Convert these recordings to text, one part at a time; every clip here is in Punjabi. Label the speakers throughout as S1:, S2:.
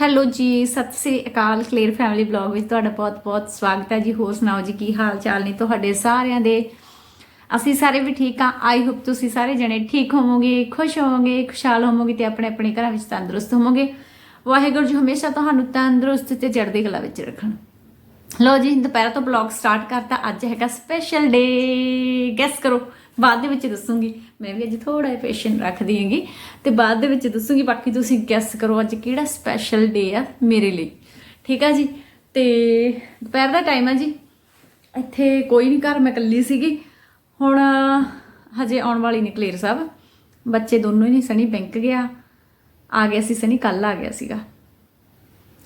S1: ਹੈਲੋ ਜੀ, ਸਤਿ ਸ੍ਰੀ ਅਕਾਲ ਕਲੀਅਰ ਫੈਮਿਲੀ ਬਲੌਗ ਵਿੱਚ ਤੁਹਾਡਾ ਬਹੁਤ-ਬਹੁਤ ਸਵਾਗਤ ਹੈ ਜੀ। ਹੋਰ ਸੁਣਾਓ ਜੀ, ਕੀ ਹਾਲ ਚਾਲ ਨੇ ਤੁਹਾਡੇ ਸਾਰਿਆਂ ਦੇ? ਅਸੀਂ ਸਾਰੇ ਵੀ ਠੀਕ ਆ ਆਈ ਹੋਪ ਤੁਸੀਂ ਸਾਰੇ ਜਣੇ ਠੀਕ ਹੋਵੋਗੇ, ਖੁਸ਼ ਹੋਵੋਗੇ, ਖੁਸ਼ਹਾਲ ਹੋਵੋਗੇ ਤੇ ਆਪਣੇ ਆਪਣੇ ਘਰਾਂ ਵਿੱਚ ਤੰਦਰੁਸਤ ਹੋਵੋਗੇ। ਵਾਹਿਗੁਰੂ ਜੀ, ਹਮੇਸ਼ਾ ਤੁਹਾਨੂੰ ਤੰਦਰੁਸਤ ਤੇ ਚੜ੍ਹਦੀ ਕਲਾ ਵਿੱਚ ਰੱਖਣ। ਲੋ ਜੀ, ਦੁਪਹਿਰ ਤੋਂ ਬਲੌਗ ਸਟਾਰਟ ਕਰਤਾ। ਅੱਜ ਹੈਗਾ ਸਪੈਸ਼ਲ ਡੇ ਗੈਸ ਕਰੋ। ਬਾਅਦ ਦੇ ਵਿੱਚ ਦੱਸੂਗੀ। ਮੈਂ ਵੀ ਅੱਜ ਥੋੜਾ ਜਿਹਾ ਪੇਸ਼ੈਂਟ ਰੱਖਦੀ ਹੈਗੀ। ਤੇ ਬਾਅਦ ਦੇ ਵਿੱਚ ਦੱਸੂਗੀ, ਬਾਕੀ ਤੁਸੀਂ ਗੈਸ ਕਰੋ ਅੱਜ ਕਿਹੜਾ ਸਪੈਸ਼ਲ ਡੇ ਆ ਮੇਰੇ ਲਈ। ਠੀਕ ਆ ਜੀ? ਤੇ ਦੁਪਹਿਰ ਦਾ ਟਾਈਮ ਆ ਜੀ। ਇੱਥੇ ਕੋਈ ਨਹੀਂ ਘਰ, ਮੈਂ ਇਕੱਲੀ ਸੀਗੀ। ਹੁਣ ਹਜੇ ਆਉਣ ਵਾਲੀ ਨੇ ਕਲੀਅਰ ਸਾਹਿਬ। ਬੱਚੇ ਦੋਨੋਂ ਹੀ ਨਹੀਂ ਸਣੀ ਬੈਂਕ ਗਿਆ। ਆ ਗਿਆ ਸੀ ਸਣੀ ਕੱਲ ਆ ਗਿਆ ਸੀਗਾ।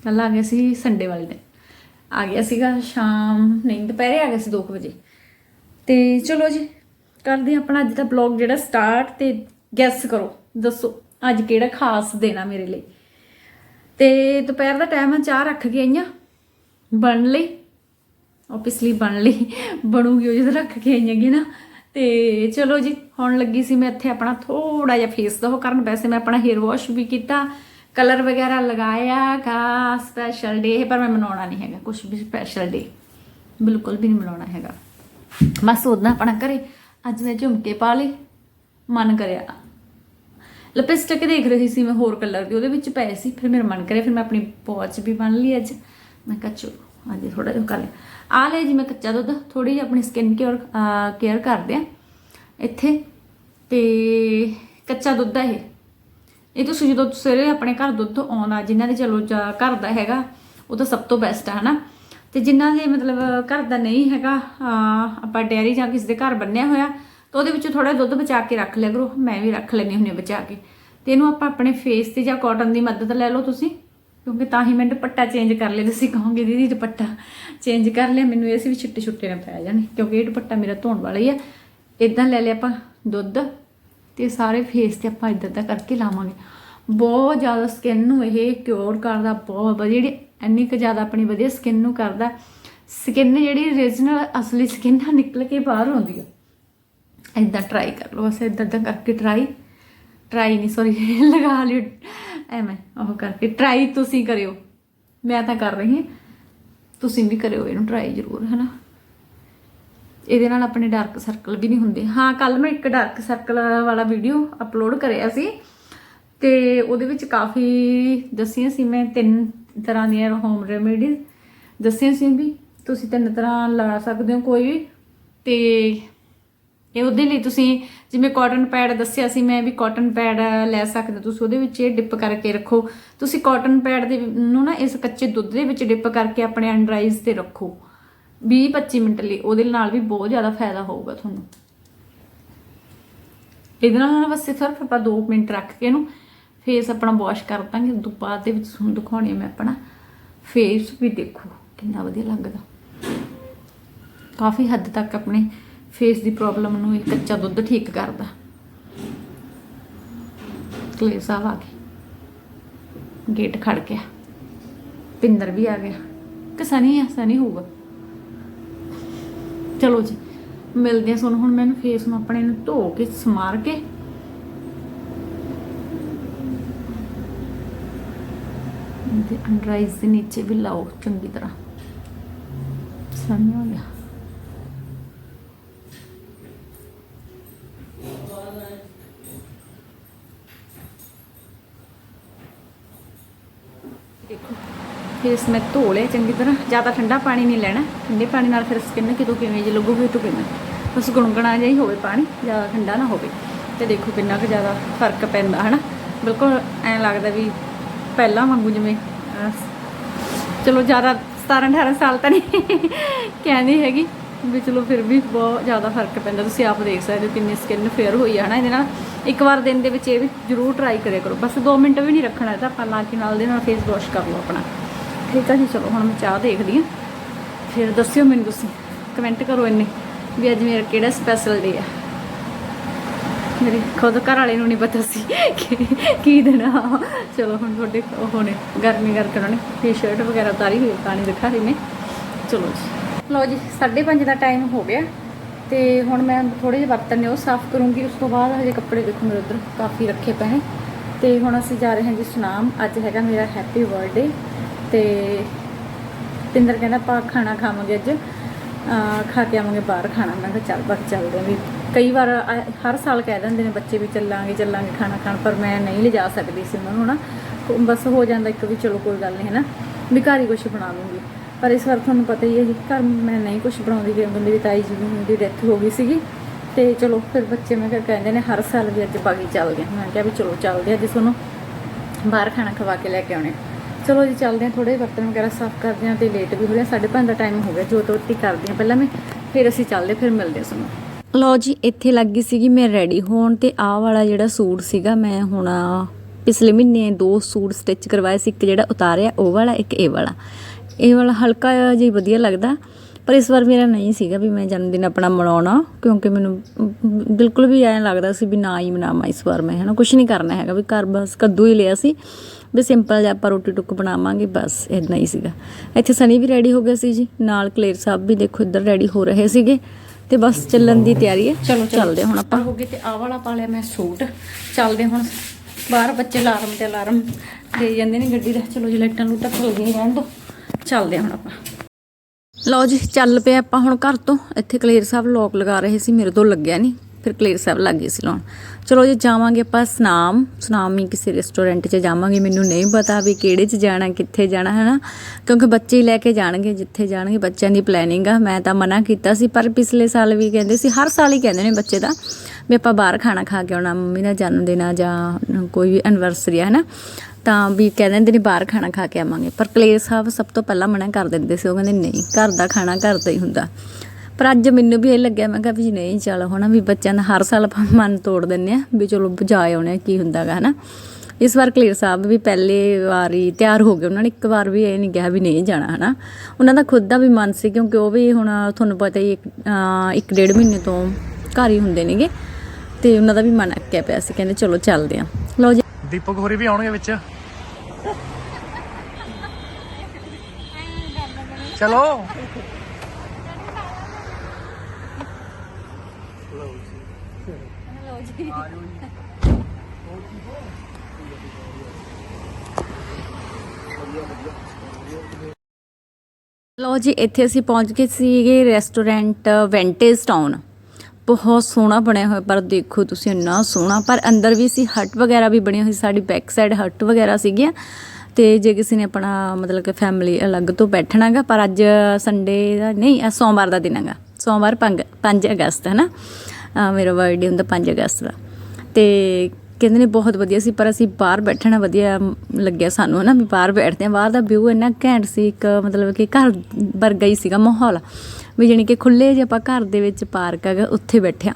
S1: ਕੱਲ ਆ ਗਿਆ ਸੀ ਸੰਡੇ ਵਾਲੇ ਦਿਨ। ਆ ਗਿਆ ਸੀਗਾ ਸ਼ਾਮ, ਨਹੀਂ, ਦੁਪਹਿਰੇ ਆ ਗਿਆ ਸੀ 2 ਵਜੇ। ਤੇ ਚਲੋ ਜੀ ਕਰਦੇ ਹਾਂ ਆਪਣਾ ਅੱਜ ਦਾ ਬਲੌਗ ਜਿਹੜਾ ਸਟਾਰਟ ਤੇ ਗੈਸ ਕਰੋ, ਦੱਸੋ, ਅੱਜ ਕਿਹੜਾ ਖਾਸ ਦਿਨ ਆ ਮੇਰੇ ਲਈ? ਤੇ ਦੁਪਹਿਰ ਦਾ ਟਾਈਮ ਆ, ਚਾਹ ਰੱਖ ਕੇ ਆਈਆਂ, ਬਣ ਲਈ ਆਬਵੀਅਸਲੀ ਬਣ ਲਈ, ਬਣੂਗੀ ਉਹ ਜਦੋਂ ਰੱਖ ਕੇ ਆਈਆਂਗੀ ਨਾ। ਤੇ ਚਲੋ ਜੀ, ਹੁਣ ਲੱਗੀ ਸੀ ਮੈਂ ਇੱਥੇ ਆਪਣਾ ਥੋੜਾ ਜਿਹਾ ਫੇਸ ਦਾ ਉਹ ਕਰਨ, ਵੈਸੇ ਮੈਂ ਆਪਣਾ ਹੇਅਰ ਵਾਸ਼ ਵੀ ਕੀਤਾ ਕਲਰ ਵਗੈਰਾ ਲਗਾਇਆ ਕਾ ਸਪੈਸ਼ਲ ਡੇ ਪਰ ਮੈਂ ਮਨਾਉਣਾ ਨਹੀਂ ਹੈਗਾ ਕੁਝ ਵੀ ਸਪੈਸ਼ਲ ਡੇ ਬਿਲਕੁਲ ਵੀ ਨਹੀਂ ਮਨਾਉਣਾ ਹੈਗਾ। ਬਸ ਉਦਾਂ ਆਪਣਾ ਕਰੇ ਅੱਜ ਮੈਂ ਝੁਮਕੇ ਪਾ ਲਏ, ਮਨ ਕਰਿਆ। ਲਿਪਸਟਿਕ ਦੇਖ ਰਹੀ ਸੀ ਮੈਂ ਹੋਰ ਕਲਰ ਦੀ, ਉਹਦੇ ਵਿੱਚ ਪਏ ਸੀ, ਫਿਰ ਮੇਰਾ ਮਨ ਕਰਿਆ, ਫਿਰ ਮੈਂ ਆਪਣੀ ਪੌਚ ਵੀ ਬਣ ਲਈ ਅੱਜ। ਮੈਂ ਕਿਹਾ, ਚਲੋ, ਅੱਜ ਥੋੜਾ ਜਿਹਾ ਕਰ ਲਿਆ। ਆ ਲੈ ਜੀ, ਮੈਂ ਕੱਚਾ ਦੁੱਧ ਥੋੜੀ ਜਿਹੀ ਆਪਣੀ ਸਕਿਨ ਕੇਅਰ ਕੇਅਰ ਕਰਦੇ ਆ ਇੱਥੇ, ਤੇ ਕੱਚਾ ਦੁੱਧ ਹੈ ਇਹ। ਇਹ ਤੁਸੀਂ ਜਦੋਂ ਸਵੇਰੇ ਆਪਣੇ ਘਰ ਦੁੱਧ ਆਉਂਦਾ, ਜਿਨ੍ਹਾਂ ਦੇ ਚਲੋ ਘਰ ਦਾ ਹੈਗਾ, ਉਹ ਤਾਂ ਸਭ ਤੋਂ ਬੈਸਟ ਹੈ ਹਨਾ? ਤੇ ਜਿਨ੍ਹਾਂ ਦੇ ਮਤਲਬ ਘਰ ਦਾ ਨਹੀਂ ਹੈਗਾ ਆਪਾਂ ਡੈਰੀ ਜਾਂ ਕਿਸੇ ਦੇ ਘਰ ਬੰਨਿਆ ਹੋਇਆ, ਤਾਂ ਉਹਦੇ ਵਿੱਚੋਂ ਥੋੜਾ ਦੁੱਧ ਬਚਾ ਕੇ ਰੱਖ ਲਿਆ ਕਰੋ, ਮੈਂ ਵੀ ਰੱਖ ਲੈਂਦੀ ਹੁੰਦੀ ਹਾਂ ਬਚਾ ਕੇ। ਤੇ ਇਹਨੂੰ ਆਪਾਂ ਆਪਣੇ ਫੇਸ ਤੇ ਜਾਂ ਕਾਟਨ ਦੀ ਮਦਦ ਲੈ ਲਓ ਤੁਸੀਂ, ਕਿਉਂਕਿ ਤਾਂ ਹੀ ਮੈਂ ਦੁਪੱਟਾ ਚੇਂਜ ਕਰ ਲਿਆ, ਤੁਸੀਂ ਕਹੋਗੇ, ਦੀਦੀ ਦੁਪੱਟਾ ਚੇਂਜ ਕਰ ਲਿਆ, ਮੈਨੂੰ ਇਹ ਸੀ ਵੀ ਛਿੱਟੇ ਛੁੱਟੇ ਨਾ ਪੈ ਜਾਣ, ਕਿਉਂਕਿ ਇਹ ਦੁਪੱਟਾ ਮੇਰਾ ਧੋਣ ਵਾਲਾ ਹੀ ਆ। ਇਦਾਂ ਲੈ ਲਿਆ ਆਪਾਂ ਦੁੱਧ, ਤੇ ਸਾਰੇ ਫੇਸ ਤੇ ਆਪਾਂ ਇਦਾਂ ਦਾ ਕਰਕੇ ਲਾਵਾਂਗੇ। ਬਹੁਤ ਜ਼ਿਆਦਾ ਸਕਿਨ ਨੂੰ ਇਹ ਕਿਉਰ ਕਰਦਾ, ਬਹੁਤ ਵਧੀਆ ਜਿਹੜੀ ਇੰਨੀ ਕੁ ਜ਼ਿਆਦਾ ਆਪਣੀ ਵਧੀਆ ਸਕਿਨ ਨੂੰ ਕਰਦਾ। ਸਕਿਨ ਜਿਹੜੀ ਰੀਜਨਲ ਅਸਲੀ ਸਕਿਨ ਆ, ਨਿਕਲ ਕੇ ਬਾਹਰ ਆਉਂਦੀ ਆ। ਇਦਾਂ ਟਰਾਈ ਕਰ ਲਓ, ਬਸ ਇਦਾਂ ਇਦਾਂ ਕਰਕੇ ਟਰਾਈ ਟਰਾਈ ਨਹੀਂ ਸੌਰੀ ਲਗਾ ਲਿਓ। ਐਵੇਂ ਉਹ ਕਰਕੇ ਟਰਾਈ ਤੁਸੀਂ ਕਰਿਓ। ਮੈਂ ਤਾਂ ਕਰ ਰਹੀ ਹਾਂ। ਤੁਸੀਂ ਵੀ ਕਰਿਓ ਇਹਨੂੰ ਟਰਾਈ ਜ਼ਰੂਰ, ਹਨਾ? ਇਹਦੇ ਨਾਲ ਆਪਣੇ ਡਾਰਕ ਸਰਕਲ ਵੀ ਨਹੀਂ ਹੁੰਦੇ। ਹਾਂ ਕੱਲ ਮੈਂ ਇੱਕ ਡਾਰਕ ਸਰਕਲ ਵਾਲਾ ਵੀਡੀਓ ਅਪਲੋਡ ਕਰਿਆ ਸੀ। ਤੇ ਉਹਦੇ ਵਿੱਚ ਕਾਫੀ ਦੱਸੀਆਂ ਸੀ ਮੈਂ, ਤਿੰਨ ਤਰ੍ਹਾਂ ਦੀਆਂ ਹੋਮ ਰੈਮੇਡੀਜ਼ ਦੱਸੀਆਂ ਸੀ ਵੀ ਤੁਸੀਂ ਤਿੰਨ ਤਰ੍ਹਾਂ ਲਾ ਸਕਦੇ ਹੋ ਕੋਈ ਵੀ। ਤੇ ਇਹ ਉਹਦੇ ਲਈ ਤੁਸੀਂ ਜਿਵੇਂ ਕਾਟਨ ਪੈਡ ਦੱਸਿਆ ਸੀ ਮੈਂ ਵੀ ਕਾਟਨ ਪੈਡ ਲੈ ਸਕਦੇ ਹੋ ਤੁਸੀਂ, ਉਹਦੇ ਵਿੱਚ ਇਹ ਡਿਪ ਕਰਕੇ ਰੱਖੋ। ਤੁਸੀਂ ਕਾਟਨ ਪੈਡ ਦੇ ਨੂੰ ਨਾ ਇਸ ਕੱਚੇ ਦੁੱਧ ਦੇ ਵਿੱਚ ਡਿਪ ਕਰਕੇ ਆਪਣੇ ਅੰਡਰ ਆਈਜ਼ ਤੇ ਰੱਖੋ। 20-25 ਮਿੰਟ ਲਈ, ਉਹਦੇ ਨਾਲ ਵੀ ਬਹੁਤ ਜ਼ਿਆਦਾ ਫਾਇਦਾ ਹੋਊਗਾ ਤੁਹਾਨੂੰ। ਇਹਦੇ ਨਾਲ ਬਸ ਸਿਰਫ ਆਪਾਂ 2 ਮਿੰਟ ਰੱਖ ਕੇ ਇਹਨੂੰ ਫੇਸ ਆਪਣਾ ਵਾਸ਼ ਕਰ ਦਾਂਗੇ, ਉਦੋਂ ਬਾਅਦ ਦੇ ਵਿੱਚ ਤੁਹਾਨੂੰ ਦਿਖਾਉਣੀ ਆ ਮੈਂ ਆਪਣਾ। ਫੇਸ ਵੀ ਦੇਖੋ, ਕਿੰਨਾ ਵਧੀਆ ਲੱਗਦਾ। ਕਾਫੀ ਹੱਦ ਤੱਕ ਆਪਣੇ ਫੇਸ ਦੀ ਪ੍ਰੋਬਲਮ ਨੂੰ ਇਹ ਕੱਚਾ ਦੁੱਧ ਠੀਕ ਕਰਦਾ। ਕਲੇ ਸਾਹਿਬ ਆ ਗਏ। ਗੇਟ ਖੜ ਗਿਆ। ਪਿੰਦਰ ਵੀ ਆ ਗਿਆ। ਕਿ ਸਨੀ ਆ, ਸਨੀ ਹੋਊਗਾ। ਚਲੋ ਜੀ, ਮਿਲਦੇ ਆ ਤੁਹਾਨੂੰ ਹੁਣ, ਮੈਨੂੰ ਫੇਸ ਨੂੰ ਆਪਣੇ ਨੂੰ ਧੋ ਕੇ, ਸਮਾਰ ਕੇ। ਤੇ ਅੰਡਰ ਆਈਜ਼ ਦੇ ਨੀਚੇ ਵੀ ਲਾਓ, ਚੰਗੀ ਤਰ੍ਹਾਂ। ਸਾਹਮਣੇ ਹੋ ਗਿਆ? ਦੇਖੋ ਫੇਸ ਮੈਂ ਧੋ ਲਿਆ ਚੰਗੀ ਤਰ੍ਹਾਂ। ਜ਼ਿਆਦਾ ਠੰਡਾ ਪਾਣੀ ਨਹੀਂ ਲੈਣਾ। ਠੰਡੇ ਪਾਣੀ ਨਾਲ ਫਿਰ ਸਕਿਨ ਕਿਤੋਂ ਕਿਵੇਂ ਜੇ ਲੱਗੂਗੀ ਤੋਂ ਕਿਵੇਂ ਬਸ ਗੁਣਗਣਾ ਜਿਹਾ ਹੀ ਹੋਵੇ ਪਾਣੀ, ਜ਼ਿਆਦਾ ਠੰਡਾ ਨਾ ਹੋਵੇ। ਤੇ ਦੇਖੋ ਕਿੰਨਾ ਕੁ ਜ਼ਿਆਦਾ ਫ਼ਰਕ ਪੈਂਦਾ, ਹਨਾ? ਬਿਲਕੁਲ ਐਂ ਲੱਗਦਾ ਵੀ ਪਹਿਲਾਂ ਵਾਂਗੂ ਜਿਵੇਂ ਚਲੋ ਜ਼ਿਆਦਾ 17 18 ਸਾਲ ਤਾਂ ਨਹੀਂ ਕਹਿੰਦੀ ਹੈਗੀ ਵੀ ਚਲੋ ਫਿਰ ਵੀ ਬਹੁਤ ਜ਼ਿਆਦਾ ਫ਼ਰਕ ਪੈਂਦਾ। ਤੁਸੀਂ ਆਪ ਦੇਖ ਸਕਦੇ ਹੋ ਕਿੰਨੀ ਸਕਿਨ ਫੇਅਰ ਹੋਈ ਹੈ ਨਾ ਇਹਦੇ ਨਾਲ ਇੱਕ ਵਾਰ ਦਿਨ ਦੇ ਵਿੱਚ ਇਹ ਵੀ ਜ਼ਰੂਰ ਟਰਾਈ ਕਰਿਆ ਕਰੋ। ਬਸ 2 ਮਿੰਟ ਵੀ ਨਹੀਂ ਰੱਖਣਾ ਇਹ ਤਾਂ ਆਪਾਂ ਲਾ ਕੇ ਨਾਲ ਦੇ ਨਾਲ ਫੇਸ ਵਾਸ਼ ਕਰ ਲਓ ਆਪਣਾ। ਠੀਕ ਆ ਜੀ, ਚਲੋ ਹੁਣ ਮੈਂ ਚਾਹ ਦੇਖਦੀ ਹਾਂ। ਫਿਰ ਦੱਸਿਓ ਮੈਨੂੰ ਤੁਸੀਂ। ਕਮੈਂਟ ਕਰੋ ਇੰਨੇ ਵੀ ਅੱਜ ਮੇਰਾ ਕਿਹੜਾ ਸਪੈਸ਼ਲ ਡੇ ਹੈ ਮੇਰੇ ਖੁਦ ਘਰ ਵਾਲੇ ਨੂੰ ਨਹੀਂ ਪਤਾ ਸੀ ਕਿ ਕੀ ਦੇਣਾ। ਚਲੋ ਹੁਣ ਤੁਹਾਡੇ ਉਹ ਨੇ ਗਰਮੀ ਕਰਕੇ ਉਹਨਾਂ ਨੇ ਟੀ-ਸ਼ਰਟ ਵਗੈਰਾ ਉਤਾਰੀ ਹੋਈ ਪਾਣੀ ਦਿਖਾ ਰਹੀ ਨੇ। ਚਲੋ ਜੀ। ਲਓ ਜੀ 5:30 ਦਾ ਟਾਈਮ ਹੋ ਗਿਆ ਤੇ ਹੁਣ ਮੈਂ ਥੋੜੇ ਜਿਹੇ ਬਰਤਨ ਨੇ ਉਹ ਸਾਫ਼ ਕਰੂੰਗੀ, ਉਸ ਤੋਂ ਬਾਅਦ ਹਜੇ ਕੱਪੜੇ ਦੇਖੋ ਮੇਰੇ ਉਧਰ ਕਾਫੀ ਰੱਖੇ ਪਏ ਨੇ। ਤੇ ਹੁਣ ਅਸੀਂ ਜਾ ਰਹੇ ਹਾਂ ਜੀ ਸੁਨਾਮ, ਅੱਜ ਹੈਗਾ ਮੇਰਾ ਹੈਪੀ ਬਰਥਡੇ ਤੇ ਪਿੰਦਰ ਕਹਿੰਦਾ ਆਪਾਂ ਖਾਣਾ ਖਾਵਾਂਗੇ ਅੱਜ। ਖਾ ਕੇ ਆਵਾਂਗੇ ਬਾਹਰ ਖਾਣਾ। ਮੈਂ ਕਿਹਾ, ਚੱਲ ਬਸ, ਚੱਲਦੇ ਹਾਂ ਵੀ ਕਈ ਵਾਰ ਹਰ ਸਾਲ ਕਹਿ ਦਿੰਦੇ ਨੇ ਬੱਚੇ ਵੀ ਚੱਲਾਂਗੇ ਚੱਲਾਂਗੇ ਖਾਣਾ ਖਾਣ, ਪਰ ਮੈਂ ਨਹੀਂ ਲਿਜਾ ਸਕਦੀ ਸੀ ਉਹਨਾਂ ਨੂੰ ਨਾ ਬਸ ਹੋ ਜਾਂਦਾ ਇੱਕ ਵੀ ਚਲੋ ਕੋਈ ਗੱਲ ਨਹੀਂ ਹੈ ਨਾ ਵੀ ਘਰ ਹੀ ਕੁਝ ਬਣਾ ਲੂੰਗੀ। ਪਰ ਇਸ ਵਾਰ ਤੁਹਾਨੂੰ ਪਤਾ ਹੀ ਹੈ ਜੀ, ਘਰ ਮੈਂ ਨਹੀਂ ਕੁਝ ਬਣਾਉਂਦੀ ਕਿਉਂਕਿ ਮੇਰੀ ਤਾਈ ਜੀ ਦੀ ਡੈਥ ਹੋ ਗਈ ਸੀਗੀ। ਤੇ ਚਲੋ ਫਿਰ ਬੱਚੇ ਮੈਂ ਕਿਹਾ ਕਹਿੰਦੇ ਨੇ ਹਰ ਸਾਲ ਵੀ ਅੱਜ ਬਾਗੀ ਚੱਲਦੇ ਹਾਂ ਮੈਂ ਕਿਹਾ ਵੀ ਚਲੋ ਚੱਲਦੇ ਹਾਂ ਅੱਜ ਤੁਹਾਨੂੰ ਬਾਹਰ ਖਾਣਾ ਖਵਾ ਕੇ ਲੈ ਕੇ ਆਉਣੇ। ਚਲੋ ਜੀ ਚੱਲਦੇ ਹਾਂ ਥੋੜੇ ਬਰਤਨ ਵਗੈਰਾ ਸਾਫ਼ ਕਰਦੇ ਹਾਂ ਤੇ ਲੇਟ ਵੀ ਹੋ ਰਿਹਾ ਸਾਢੇ ਪੰਜ ਦਾ ਟਾਈਮ ਹੋ ਗਿਆ ਜੋ ਤੋਤੀ ਕਰਦੀ ਹਾਂ। ਪਹਿਲਾਂ ਮੈਂ, ਫਿਰ ਅਸੀਂ ਚੱਲਦੇ ਫਿਰ ਮਿਲਦੇ ਹਾਂ ਤੁਹਾਨੂੰ ਲੋ ਜੀ, ਇੱਥੇ ਲੱਗੀ ਸੀਗੀ ਮੈਂ ਰੈਡੀ ਹੋਣ ਤੇ ਆਹ ਵਾਲਾ ਜਿਹੜਾ ਸੂਟ ਸੀਗਾ, ਮੈਂ ਹੁਣ ਪਿਛਲੇ ਮਹੀਨੇ ਦੋ ਸੂਟ ਸਟਿਚ ਕਰਵਾਏ ਸੀ, ਇੱਕ ਜਿਹੜਾ ਉਤਾਰਿਆ, ਉਹ ਵਾਲਾ, ਇੱਕ ਇਹ ਵਾਲਾ। ਇਹ ਵਾਲਾ ਹਲਕਾ ਜਿਹਾ ਵਧੀਆ ਲੱਗਦਾ, ਪਰ ਇਸ ਵਾਰ ਮੇਰਾ ਨਹੀਂ ਸੀਗਾ ਵੀ ਮੈਂ ਜਨਮ ਦਿਨ ਆਪਣਾ ਮਨਾਉਣਾ, ਕਿਉਂਕਿ ਮੈਨੂੰ ਬਿਲਕੁਲ ਵੀ ਐਂ ਲੱਗਦਾ ਸੀ ਵੀ ਨਾ ਹੀ ਮਨਾਵਾਂ ਇਸ ਵਾਰ ਮੈਂ, ਹਨਾ। ਕੁਝ ਨਹੀਂ ਕਰਨਾ ਹੈਗਾ, ਵੀ ਘਰ ਬਸ ਕੱਦੂ ਹੀ ਲਿਆ ਸੀ, ਵੀ ਸਿੰਪਲ ਜਿਹਾ ਆਪਾਂ ਰੋਟੀ ਟੁੱਕ ਬਣਾਵਾਂਗੇ, ਬਸ ਇੰਨਾ ਹੀ ਸੀਗਾ। ਇੱਥੇ ਸਨੀ ਵੀ ਰੈਡੀ ਹੋ ਗਿਆ ਸੀ ਜੀ, ਨਾਲ ਕਲੇਰ ਸਾਹਿਬ ਵੀ ਦੇਖੋ ਇੱਧਰ ਰੈਡੀ ਹੋ ਰਹੇ ਸੀਗੇ। ਤੇ ਬਸ ਚੱਲਣ ਦੀ ਤਿਆਰੀ ਹੈ। ਚਲੋ ਚੱਲਦੇ ਹੁਣ ਆਪਾਂ। ਹੋ ਗਏ ਤੇ ਆਹ ਵਾਲਾ ਪਾ ਲਿਆ ਮੈਂ ਸੂਟ। ਚੱਲਦੇ ਹੁਣ। ਬਾਹਰ ਬੱਚੇ ਅਲਾਰਮ ਤੇ ਅਲਾਰਮ ਦੇ ਜਾਂਦੇ ਨੇ ਗੱਡੀ ਦਾ। ਚਲੋ ਜੀ ਲਾਈਟਾਂ ਲੂਟਾਂ ਖੁੱਲ ਗਈਆਂ ਰਹਿਣ ਦੋ। ਚੱਲਦੇ ਹੁਣ ਆਪਾਂ। ਲਓ ਜੀ ਚੱਲ ਪਿਆ ਆਪਾਂ ਹੁਣ ਘਰ ਤੋਂ। ਇੱਥੇ ਕਲੇਰ ਸਾਹਿਬ ਲੋਕ ਲਗਾ ਰਹੇ ਸੀ ਮੇਰੇ ਤੋਂ ਲੱਗਿਆ ਨਹੀਂ। ਫਿਰ ਕਲੇਰ ਸਾਹਿਬ ਲੱਗ ਸੀ ਲਾਉਣ। ਚਲੋ ਜੇ, ਜਾਵਾਂਗੇ ਆਪਾਂ ਸਨਾਮ। ਸਨਾਮ ਹੀ ਕਿਸੇ ਰੈਸਟੋਰੈਂਟ 'ਚ ਜਾਵਾਂਗੇ। ਮੈਨੂੰ ਨਹੀਂ ਪਤਾ ਵੀ ਕਿਹੜੇ 'ਚ ਜਾਣਾ, ਕਿੱਥੇ ਜਾਣਾ ਹੈ ਨਾ ਕਿਉਂਕਿ ਬੱਚੇ ਹੀ ਲੈ ਕੇ ਜਾਣਗੇ, ਜਿੱਥੇ ਜਾਣਗੇ, ਬੱਚਿਆਂ ਦੀ ਪਲੈਨਿੰਗ ਆ। ਮੈਂ ਤਾਂ ਮਨਾ ਕੀਤਾ ਸੀ, ਪਰ ਪਿਛਲੇ ਸਾਲ ਵੀ ਕਹਿੰਦੇ ਸੀ, ਹਰ ਸਾਲ ਹੀ ਕਹਿੰਦੇ ਨੇ ਬੱਚੇ ਦਾ ਵੀ ਆਪਾਂ ਬਾਹਰ ਖਾਣਾ ਖਾ ਕੇ ਆਉਣਾ, ਮੰਮੀ ਦਾ ਜਨਮ ਦਿਨ ਆ ਜਾਂ ਕੋਈ ਵੀ ਐਨਵਰਸਰੀ ਹੈ ਨਾ ਤਾਂ ਵੀ ਕਹਿ ਦਿੰਦੇ ਨੇ, ਬਾਹਰ ਖਾਣਾ ਖਾ ਕੇ ਆਵਾਂਗੇ। ਪਰ ਕਲੇਰ ਸਾਹਿਬ ਸਭ ਤੋਂ ਪਹਿਲਾਂ ਮਨਾ ਕਰ ਦਿੰਦੇ ਸੀ। ਉਹ ਕਹਿੰਦੇ, ਨਹੀਂ, ਘਰ ਦਾ ਖਾਣਾ ਘਰ ਦਾ ਹੀ ਹੁੰਦਾ। ਪਰ ਅੱਜ ਮੈਨੂੰ ਵੀ ਇਹ ਲੱਗਿਆ ਮੈਂ ਕਿਹਾ ਵੀ ਨਹੀਂ ਚੱਲ ਹੁਣ ਵੀ ਬੱਚਿਆਂ ਦਾ ਹਰ ਸਾਲ ਆਪਾਂ ਮਨ ਤੋੜ ਦਿੰਨੇ ਆ ਵੀ ਚਲੋ ਬੁਝਾ ਆਉਣੇ ਆ, ਕੀ ਹੁੰਦਾਗਾ ਹਨਾ। ਇਸ ਵਾਰ ਕਲੀਅਰ ਸਾਹਿਬ ਵੀ ਪਹਿਲੇ ਵਾਰੀ ਤਿਆਰ ਹੋ ਗਏ ਉਹਨਾਂ ਨੇ ਇੱਕ ਵਾਰ ਵੀ ਇਹ ਨਹੀਂ ਕਿਹਾ ਵੀ ਨਹੀਂ ਜਾਣਾ ਹਨਾ। ਉਹਨਾਂ ਦਾ ਖੁਦ ਦਾ ਵੀ ਮਨ ਸੀ ਕਿਉਂਕਿ ਉਹ ਵੀ ਹੁਣ ਤੁਹਾਨੂੰ ਪਤਾ ਹੀ ਇੱਕ ਇੱਕ ਡੇਢ ਮਹੀਨੇ ਤੋਂ ਘਰ ਹੀ ਹੁੰਦੇ ਨੇਗੇ ਤੇ ਉਹਨਾਂ ਦਾ ਵੀ ਮਨ ਅੱਕਿਆ ਪਿਆ ਸੀ ਕਹਿੰਦੇ ਚਲੋ ਚੱਲਦੇ ਆ ਲਓ ਜੀ।
S2: ਦੀਪਕ ਹੋਰੀ ਵੀ ਆਉਣਗੇ ਵਿੱਚ। ਚਲੋ।
S1: ਲਓ ਜੀ, ਇੱਥੇ ਅਸੀਂ ਪਹੁੰਚ ਗਏ ਸੀਗੇ ਰੈਸਟੋਰੈਂਟ ਵੈਂਟੇਜ ਟਾਊਨ ਬਹੁਤ ਸੋਹਣਾ ਬਣਿਆ ਹੋਇਆ, ਪਰ ਦੇਖੋ ਤੁਸੀਂ ਇੰਨਾ ਸੋਹਣਾ, ਪਰ ਅੰਦਰ ਵੀ ਸੀ ਹਟ ਵਗੈਰਾ ਵੀ ਬਣੀ ਹੋਈ ਸਾਡੀ ਬੈਕ ਸਾਈਡ ਹਟ ਵਗੈਰਾ ਸੀਗੀਆਂ। ਤੇ ਜੇ ਕਿਸੇ ਨੇ ਆਪਣਾ ਮਤਲਬ ਕਿ ਫੈਮਿਲੀ ਅਲੱਗ ਤੋਂ ਬੈਠਣਾਗਾ, ਪਰ ਅੱਜ ਸੰਡੇ ਦਾ, ਨਹੀਂ ਇਹ ਸੋਮਵਾਰ ਦਾ ਦਿਨ ਹੈਗਾ। ਸੋਮਵਾਰ 5 ਅਗਸਤ, ਹੈ ਨਾ? ਮੇਰਾ ਬਰਥਡੇ ਹੁੰਦਾ 5 ਅਗਸਤ ਦਾ। ਤੇ ਕਹਿੰਦੇ ਨੇ ਬਹੁਤ ਵਧੀਆ ਸੀ, ਪਰ ਅਸੀਂ ਬਾਹਰ ਬੈਠਣਾ ਵਧੀਆ ਲੱਗਿਆ ਸਾਨੂੰ ਹਨਾ ਵੀ ਬਾਹਰ ਬੈਠਦੇ ਆ ਬਾਹਰ ਦਾ ਵਿਊ ਇੰਨਾ ਘੈਂਟ ਸੀ, ਇੱਕ ਮਤਲਬ ਕਿ ਘਰ ਵਰਗਾ ਹੀ ਸੀਗਾ ਮਾਹੌਲ। ਵੀ ਜਾਣੀ ਕਿ ਖੁੱਲੇ ਜੇ ਆਪਾਂ ਘਰ ਦੇ ਵਿੱਚ ਪਾਰਕ ਹੈਗਾ, ਉੱਥੇ ਬੈਠਿਆ।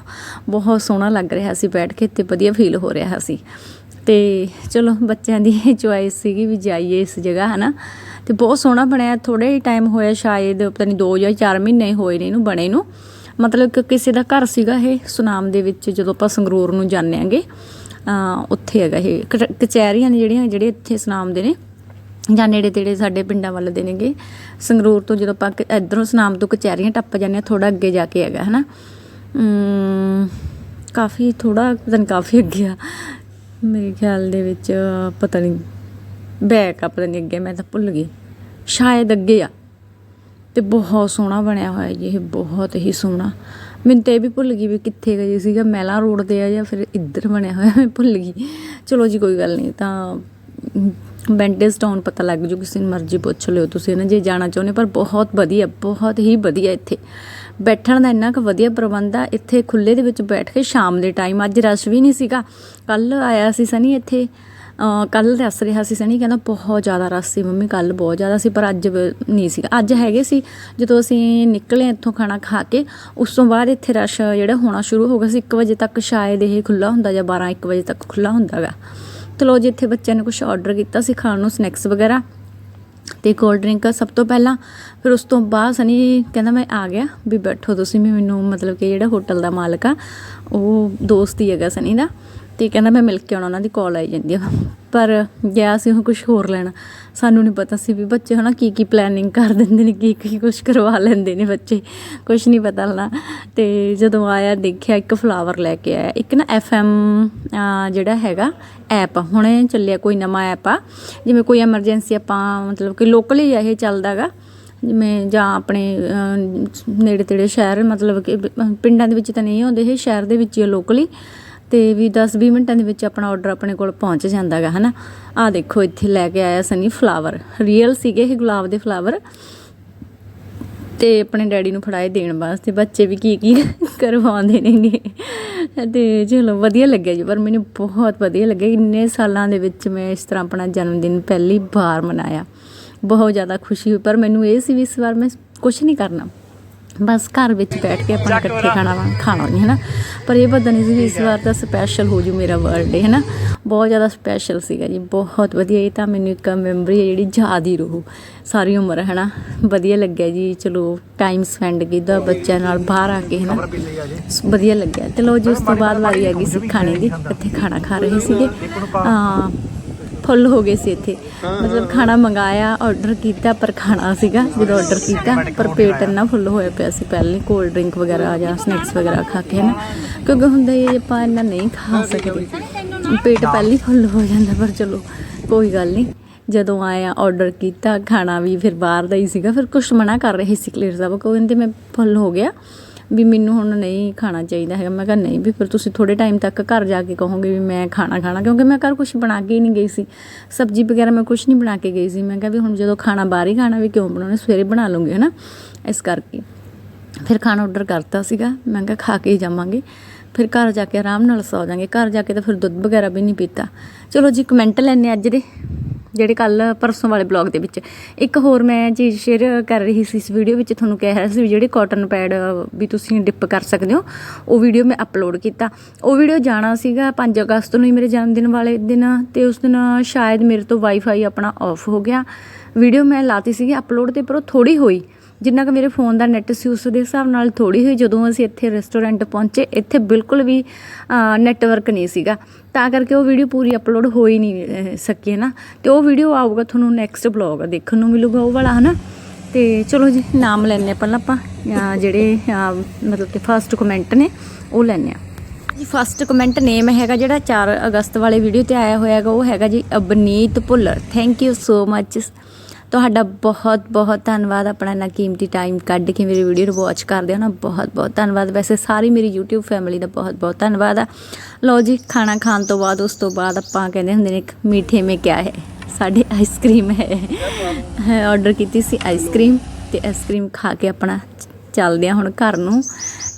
S1: ਬਹੁਤ ਸੋਹਣਾ ਲੱਗ ਰਿਹਾ ਸੀ ਬੈਠ ਕੇ, ਤੇ ਵਧੀਆ ਫੀਲ ਹੋ ਰਿਹਾ ਸੀ। ਤੇ ਚਲੋ, ਬੱਚਿਆਂ ਦੀ ਚੁਆਇਸ ਸੀਗੀ ਵੀ ਜਾਈਏ ਇਸ ਜਗ੍ਹਾ ਹਨਾ ਤੇ ਬਹੁਤ ਸੋਹਣਾ ਬਣਿਆ ਥੋੜੇ ਟਾਈਮ ਹੋਇਆ ਸ਼ਾਇਦ ਪਤਾ ਨਹੀਂ 2 ਜਾਂ 4 ਮਹੀਨੇ ਹੋਏ ਨੇ ਇਹਨੂੰ ਬਣੇ ਨੂੰ। ਮਤਲਬ ਕਿ ਕਿਸੇ ਦਾ ਘਰ ਸੀਗਾ ਇਹ ਸੁਨਾਮ ਦੇ ਵਿੱਚ ਜਦੋਂ ਆਪਾਂ ਸੰਗਰੂਰ ਨੂੰ ਜਾਂਦੇ ਆਂਗੇ ਉੱਥੇ ਹੈਗਾ ਇਹ। ਕਚ- ਕਚਹਿਰੀਆਂ ਨੇ ਜਿਹੜੀਆਂ ਜਿਹੜੇ ਇੱਥੇ ਸੁਨਾਮ ਦੇ ਨੇ ਜਾਂ ਨੇੜੇ ਤੇੜੇ ਸਾਡੇ ਪਿੰਡਾਂ ਵੱਲ ਦੇ ਨੇਗੇ। ਸੰਗਰੂਰ ਤੋਂ ਜਦੋਂ ਆਪਾਂ ਕ- ਇੱਧਰੋਂ ਸੁਨਾਮ ਤੋਂ ਕਚਹਿਰੀਆਂ ਟੱਪ ਜਾਂਦੇ ਹਾਂ ਥੋੜਾ ਅੱਗੇ ਜਾ ਕੇ ਹੈਗਾ ਹਨਾ? ਅਮ, ਕਾਫੀ ਥੋੜਾ ਪਤਾ ਨਹੀਂ ਕਾਫੀ ਅੱਗੇ ਆ। ਮੇਰੇ ਖਿਆਲ ਦੇ ਵਿੱਚ ਪਤਾ ਨਹੀਂ ਬੈਕ ਆ, ਪਤਾ ਨਹੀਂ ਅੱਗੇ ਮੈਂ ਤਾਂ ਭੁੱਲ ਗਈ। ਸ਼ਾਇਦ ਅੱਗੇ ਆ। ਤੇ ਬਹੁਤ ਸੋਹਣਾ ਬਣਿਆ ਹੋਇਆ ਜੀ, ਇਹ ਬਹੁਤ ਹੀ ਸੋਹਣਾ। ਮੈਨੂੰ ਤੇ ਇਹ ਵੀ ਭੁੱਲ ਗਈ ਵੀ ਕਿੱਥੇ ਗਈ ਸੀਗਾ, ਮੈਲਾ ਰੋਡ ਤੇ ਆ ਜਾਂ ਫਿਰ ਇੱਧਰ ਬਣਿਆ ਹੋਇਆ, ਮੈਂ ਭੁੱਲ ਗਈ। ਚਲੋ ਜੀ, ਕੋਈ ਗੱਲ ਨਹੀਂ ਤਾਂ ਬੈਂਡੇਜ ਟਾਊਨ ਪਤਾ ਲੱਗ ਜੂ, ਕਿਸੇ ਨੂੰ ਮਰਜ਼ੀ ਪੁੱਛ ਲਿਓ ਤੁਸੀਂ ਨਾ, ਜੇ ਜਾਣਾ ਚਾਹੁੰਦੇ ਪਰ ਬਹੁਤ ਵਧੀਆ, ਬਹੁਤ ਹੀ ਵਧੀਆ ਇੱਥੇ। ਬੈਠਣ ਦਾ ਇੰਨਾ ਕੁ ਵਧੀਆ ਪ੍ਰਬੰਧ ਆ, ਇੱਥੇ ਖੁੱਲੇ ਦੇ ਵਿੱਚ ਬੈਠ ਕੇ ਸ਼ਾਮ ਦੇ ਟਾਈਮ ਅੱਜ ਰਸ਼ ਵੀ ਨਹੀਂ ਸੀਗਾ। ਕੱਲ ਆਇਆ ਸੀ ਸਨੀ ਇੱਥੇ ਕੱਲ ਦੱਸ ਰਿਹਾ ਸੀ, ਸਨੀ ਕਹਿੰਦਾ ਬਹੁਤ ਜ਼ਿਆਦਾ ਰਸ਼ ਸੀ ਮੰਮੀ ਕੱਲ ਬਹੁਤ ਜ਼ਿਆਦਾ ਸੀ, ਪਰ ਅੱਜ ਨਹੀਂ ਸੀ। ਅੱਜ ਹੈਗੇ ਸੀ, ਜਦੋਂ ਅਸੀਂ ਨਿਕਲੇ ਇੱਥੋਂ ਖਾਣਾ ਖਾ ਕੇ, ਉਸ ਤੋਂ ਬਾਅਦ ਇੱਥੇ ਰਸ਼ ਜਿਹੜਾ ਹੋਣਾ ਸ਼ੁਰੂ ਹੋ ਗਿਆ ਸੀ 1 ਵਜੇ ਤੱਕ ਸ਼ਾਇਦ ਇਹ ਖੁੱਲਾ ਹੁੰਦਾ ਜਾਂ 12 1 ਵਜੇ ਤੱਕ ਖੁੱਲਾ ਹੁੰਦਾਗਾ ਚਲੋ ਜੀ, ਇੱਥੇ ਬੱਚਿਆਂ ਨੇ ਕੁਝ ਆਰਡਰ ਕੀਤਾ ਸੀ, ਖਾਣ ਨੂੰ ਸਨੈਕਸ ਵਗੈਰਾ ਤੇ ਕੋਲਡ ਡਰਿੰਕ ਸਭ ਤੋਂ ਪਹਿਲਾਂ। ਫਿਰ ਉਸ ਤੋਂ ਬਾਅਦ ਸਨੀ ਕਹਿੰਦਾ, ਮੈਂ ਆ ਗਿਆ, ਵੀ ਬੈਠੋ ਤੁਸੀਂ ਵੀ ਮੈਨੂੰ ਮਤਲਬ ਕਿ ਜਿਹੜਾ ਹੋਟਲ ਦਾ ਮਾਲਕ ਆ, ਉਹ ਦੋਸਤ ਹੀ ਹੈਗਾ ਸਨੀ ਦਾ। ਤੇ ਕਹਿੰਦਾ ਮੈਂ ਮਿਲ ਕੇ ਆਉਣਾ, ਉਹਨਾਂ ਦੀ ਕਾਲ ਆਈ ਜਾਂਦੀ ਆ। ਪਰ ਗਿਆ ਸੀ ਉਹ ਕੁਝ ਹੋਰ ਲੈਣਾ। ਸਾਨੂੰ ਨਹੀਂ ਪਤਾ ਸੀ ਵੀ ਬੱਚੇ ਹਨਾ ਕੀ ਕੀ ਪਲੈਨਿੰਗ ਕਰ ਦਿੰਦੇ ਨੇ, ਕੀ ਕੀ ਕੁਝ ਕਰਵਾ ਲੈਂਦੇ ਨੇ ਬੱਚੇ। ਕੁਝ ਨਹੀਂ ਪਤਾ ਲੱਗਦਾ ਤੇ ਜਦੋਂ ਆਇਆ, ਦੇਖਿਆ ਇੱਕ ਫਲਾਵਰ ਲੈ ਕੇ ਆਇਆ। ਇੱਕ ਨਾ ਐਮ ਜਿਹੜਾ ਹੈਗਾ ਐਪ ਹੁਣੇ ਚੱਲਿਆ ਕੋਈ ਨਵਾਂ ਐਪ ਆ। ਜਿਵੇਂ ਕੋਈ ਐਮਰਜੈਂਸੀ ਆਪਾਂ ਮਤਲਬ ਕਿ ਲੋਕਲੀ ਆ ਇਹ ਚੱਲਦਾਗਾ। ਜਿਵੇਂ ਜਾਂ ਆਪਣੇ ਨੇੜੇ ਤੇੜੇ ਸ਼ਹਿਰ, ਮਤਲਬ ਕਿ ਪਿੰਡਾਂ ਦੇ ਵਿੱਚ ਤਾਂ ਨਹੀਂ ਹੁੰਦੇ ਇਹ ਸ਼ਹਿਰ ਦੇ ਵਿੱਚ ਹੀ ਲੋਕਲੀ ਤੇ ਵੀ 10-20 ਮਿੰਟਾਂ ਦੇ ਵਿੱਚ ਆਪਣਾ ਆਰਡਰ ਆਪਣੇ ਕੋਲ ਪਹੁੰਚ ਜਾਂਦਾਗਾ ਹਨਾ? ਆ ਦੇਖੋ, ਇੱਥੇ ਲੈ ਕੇ ਆਇਆ ਸਨੀ ਫਲਾਵਰ ਰੀਅਲ ਸੀਗੇ ਇਹ ਗੁਲਾਬ ਦੇ ਫਲਾਵਰ ਤੇ ਆਪਣੇ ਡੈਡੀ ਨੂੰ ਫੜਾਏ ਦੇਣ ਵਾਸਤੇ। ਬੱਚੇ ਵੀ ਕੀ ਕੀ ਕਰਵਾਉਂਦੇ ਨੇਗੇ। ਤੇ ਚਲੋ, ਵਧੀਆ ਲੱਗਿਆ ਜੀ, ਪਰ ਮੈਨੂੰ ਬਹੁਤ ਵਧੀਆ ਲੱਗਿਆ। ਇੰਨੇ ਸਾਲਾਂ ਦੇ ਵਿੱਚ ਮੈਂ ਇਸ ਤਰ੍ਹਾਂ ਆਪਣਾ ਜਨਮ ਦਿਨ ਪਹਿਲੀ ਵਾਰ ਮਨਾਇਆ। ਬਹੁਤ ਜ਼ਿਆਦਾ ਖੁਸ਼ੀ ਹੋਈ, ਪਰ ਮੈਨੂੰ ਇਹ ਸੀ ਵੀ ਇਸ ਵਾਰ ਮੈਂ ਕੁਝ ਨਹੀਂ ਕਰਨਾ। ਬਸ ਘਰ ਵਿੱਚ ਬੈਠ ਕੇ ਆਪਣਾ ਇਕੱਠੇ ਖਾਣਾ ਵਾ- ਖਾਣਾ ਨਹੀਂ ਹੈ ਨਾ ਪਰ ਇਹ ਪਤਾ ਨਹੀਂ ਸੀ ਵੀ ਇਸ ਵਾਰ ਤਾਂ ਸਪੈਸ਼ਲ ਹੋ ਜੂ ਮੇਰਾ ਬਰਥਡੇ ਹੈ ਨਾ ਬਹੁਤ ਜ਼ਿਆਦਾ ਸਪੈਸ਼ਲ ਸੀਗਾ ਜੀ ਬਹੁਤ ਵਧੀਆ। ਇਹ ਤਾਂ ਮੈਨੂੰ ਇੱਕ ਮੈਮਰੀ ਹੈ ਜਿਹੜੀ ਯਾਦ ਹੀ ਰਹੂ। ਸਾਰੀ ਉਮਰ ਹੈ ਨਾ ਵਧੀਆ ਲੱਗਿਆ ਜੀ। ਚਲੋ ਟਾਈਮ ਸਪੈਂਡ ਕੀਤਾ ਬੱਚਿਆਂ ਨਾਲ ਬਾਹਰ ਆ ਕੇ ਹੈ ਨਾ ਵਧੀਆ ਲੱਗਿਆ। ਤੇ ਲੋ ਜੀ ਉਸ ਤੋਂ ਬਾਅਦ ਵਾਰੀ ਆ ਗਈ ਸੀ ਖਾਣੇ ਦੀ। ਇੱਥੇ ਖਾਣਾ ਖਾ ਰਹੇ ਸੀਗੇ। ਆ ਫੁੱਲ ਹੋ ਗਏ ਸੀ ਇੱਥੇ। ਮਤਲਬ ਖਾਣਾ ਮੰਗਾਇਆ ਆਰਡਰ ਕੀਤਾ ਪਰ ਖਾਣਾ ਸੀਗਾ। ਜਦੋਂ ਆਰਡਰ ਕੀਤਾ ਪਰ ਪੇਟ ਇੰਨਾ ਫੁੱਲ ਹੋਇਆ ਪਿਆ ਸੀ ਪਹਿਲੇ। ਕੋਲਡ ਡਰਿੰਕ ਵਗੈਰਾ ਜਾਂ ਸਨੈਕਸ ਵਗੈਰਾ ਖਾ ਕੇ ਨਾ ਕਿਉਂਕਿ ਹੁੰਦਾ ਇਹ ਆਪਾਂ ਇੰਨਾ ਨਹੀਂ ਖਾ ਸਕਦੇ। ਪੇਟ ਪਹਿਲੇ ਹੀ ਫੁੱਲ ਹੋ ਜਾਂਦਾ ਪਰ ਚਲੋ ਕੋਈ ਗੱਲ ਨਹੀਂ। ਜਦੋਂ ਆਇਆ ਆਰਡਰ ਕੀਤਾ ਖਾਣਾ ਵੀ ਫਿਰ ਬਾਹਰ ਦਾ ਹੀ ਸੀਗਾ। ਫਿਰ ਕੁਛ ਮਨਾ ਕਰ ਰਹੇ ਸੀ ਕਲੀਅਰ ਸਾਹਿਬ। ਕਹਿੰਦੇ ਮੈਂ ਫੁੱਲ ਹੋ ਗਿਆ। ਵੀ ਮੈਨੂੰ ਹੁਣ ਨਹੀਂ ਖਾਣਾ ਚਾਹੀਦਾ ਹੈਗਾ। ਮੈਂ ਕਿਹਾ, ਨਹੀਂ ਵੀ ਫਿਰ ਤੁਸੀਂ ਥੋੜੇ ਟਾਈਮ ਤੱਕ ਘਰ ਜਾ ਕੇ ਕਹੋਗੇ ਵੀ ਮੈਂ ਖਾਣਾ ਖਾਣਾ, ਕਿਉਂਕਿ ਮੈਂ ਘਰ ਕੁਝ ਬਣਾ ਕੇ ਹੀ ਨਹੀਂ ਗਈ ਸੀ। ਸਬਜ਼ੀ ਵਗੈਰਾ ਮੈਂ ਕੁਝ ਨਹੀਂ ਬਣਾ ਕੇ ਗਈ ਸੀ। ਮੈਂ ਕਿਹਾ ਵੀ ਹੁਣ ਜਦੋਂ ਖਾਣਾ ਬਾਹਰ ਹੀ ਖਾਣਾ ਵੀ ਕਿਉਂ ਬਣਾਉਣਾ, ਸਵੇਰੇ ਬਣਾ ਲੂੰਗੀ ਹਨਾ? ਇਸ ਕਰਕੇ ਫਿਰ ਖਾਣਾ ਆਰਡਰ ਕਰਤਾ ਸੀਗਾ। ਮੈਂ ਕਿਹਾ, ਖਾ ਕੇ ਹੀ ਜਾਵਾਂਗੇ। ਫਿਰ ਘਰ ਜਾ ਕੇ ਆਰਾਮ ਨਾਲ ਸੌ ਜਾਾਂਗੇ ਘਰ ਜਾ ਕੇ ਤਾਂ ਫਿਰ ਦੁੱਧ ਵਗੈਰਾ ਵੀ ਨਹੀਂ ਪੀਤਾ। ਚਲੋ ਜੀ ਕਮੈਂਟ ਲੈਣੇ ਅੱਜ ਦੇ। ਜਿਹੜੇ ਕੱਲ ਪਰਸੋਂ ਵਾਲੇ ਬਲੌਗ ਦੇ ਵਿੱਚ। ਇੱਕ ਹੋਰ ਮੈਂ ਚੀਜ਼ ਸ਼ੇਅਰ ਕਰ ਰਹੀ ਸੀ ਇਸ ਵੀਡੀਓ ਵਿੱਚ, ਤੁਹਾਨੂੰ ਕਹਿ ਰਿਹਾ ਸੀ ਵੀ ਜਿਹੜੇ ਕਾਟਨ ਪੈਡ ਵੀ ਤੁਸੀਂ ਡਿਪ ਕਰ ਸਕਦੇ ਹੋ, ਉਹ ਵੀਡੀਓ ਮੈਂ ਅਪਲੋਡ ਕੀਤਾ। ਉਹ ਵੀਡੀਓ ਜਾਣਾ ਸੀਗਾ 5 ਅਗਸਤ ਨੂੰ ਹੀ ਮੇਰੇ ਜਨਮ ਦਿਨ ਵਾਲੇ ਦਿਨ, ਤੇ ਉਸ ਦਿਨ ਸ਼ਾਇਦ ਮੇਰੇ ਤੋਂ ਵਾਈਫਾਈ ਆਪਣਾ ਆਫ ਹੋ ਗਿਆ। ਵੀਡੀਓ ਮੈਂ ਲਾਤੀ ਸੀਗੀ ਅਪਲੋਡ ਤੇ ਪਰ ਉਹ ਥੋੜੀ ਹੋਈ। ਜਿੰਨਾ ਕਿ ਮੇਰੇ ਫੋਨ ਦਾ ਨੈਟ ਸੀ, ਉਸ ਦੇ ਹਿਸਾਬ ਨਾਲ ਥੋੜੀ ਹੋਈ ਜਦੋਂ ਅਸੀਂ ਇੱਥੇ ਰੈਸਟੋਰੈਂਟ ਪਹੁੰਚੇ, ਇੱਥੇ ਬਿਲਕੁਲ ਵੀ ਨੈਟਵਰਕ ਨਹੀਂ ਸੀਗਾ। ਤਾਂ ਕਰਕੇ ਉਹ ਵੀਡੀਓ ਪੂਰੀ ਅਪਲੋਡ ਹੋ ਹੀ ਨਹੀਂ ਸਕੀ, ਹੈ ਨਾ? ਤੇ ਉਹ ਵੀਡੀਓ ਆਊਗਾ ਤੁਹਾਨੂੰ ਨੈਕਸਟ ਬਲੌਗ ਦੇਖਣ ਨੂੰ ਮਿਲੂਗਾ ਉਹ ਵਾਲਾ, ਹਨਾ? ਤੇ ਚਲੋ ਜੀ, ਨਾਮ ਲੈਣੇ ਪਹਿਲਾਂ ਆਪਾਂ। ਜਿਹੜੇ ਮਤਲਬ ਕਿ ਫਸਟ ਕਮੈਂਟ ਨੇ, ਉਹ ਲੈਣੇ ਆ ਜੀ ਫਸਟ ਕਮੈਂਟ ਨੇਮ ਹੈਗਾ ਜਿਹੜਾ 4 ਅਗਸਤ ਵਾਲੇ ਵੀਡੀਓ ਤੇ ਆਇਆ ਹੋਇਆ ਹੈਗਾ, ਉਹ ਹੈਗਾ ਜੀ Abneet Bhullar. Thank you so much ਤੁਹਾਡਾ ਬਹੁਤ ਬਹੁਤ ਧੰਨਵਾਦ ਆਪਣਾ ਨਾ ਕੀਮਤੀ ਟਾਈਮ ਕੱਢ ਕੇ ਮੇਰੀ ਵੀਡੀਓ ਨੂੰ ਵਾਚ ਕਰਦੇ ਹੋ ਨਾ। ਬਹੁਤ ਬਹੁਤ ਧੰਨਵਾਦ। ਵੈਸੇ ਸਾਰੀ ਮੇਰੀ YouTube ਫੈਮਿਲੀ ਦਾ ਬਹੁਤ ਬਹੁਤ ਧੰਨਵਾਦ ਆ। ਲਓ ਜੀ, ਖਾਣਾ ਖਾਣ ਤੋਂ ਬਾਅਦ, ਉਸ ਤੋਂ ਬਾਅਦ ਆਪਾਂ ਕਹਿੰਦੇ ਹੁੰਦੇ ਨੇ ਇੱਕ ਮੀਠੇ ਮੇ ਕਿਆ ਹੈ? ਸਾਡੇ ਆਈਸਕ੍ਰੀਮ ਹੈ। ਆਰਡਰ ਕੀਤੀ ਸੀ ਆਈਸਕ੍ਰੀਮ ਤੇ ਆਈਸਕ੍ਰੀਮ ਖਾ ਕੇ ਆਪਣਾ ਚੱਲਦੇ ਆ ਹੁਣ ਘਰ ਨੂੰ।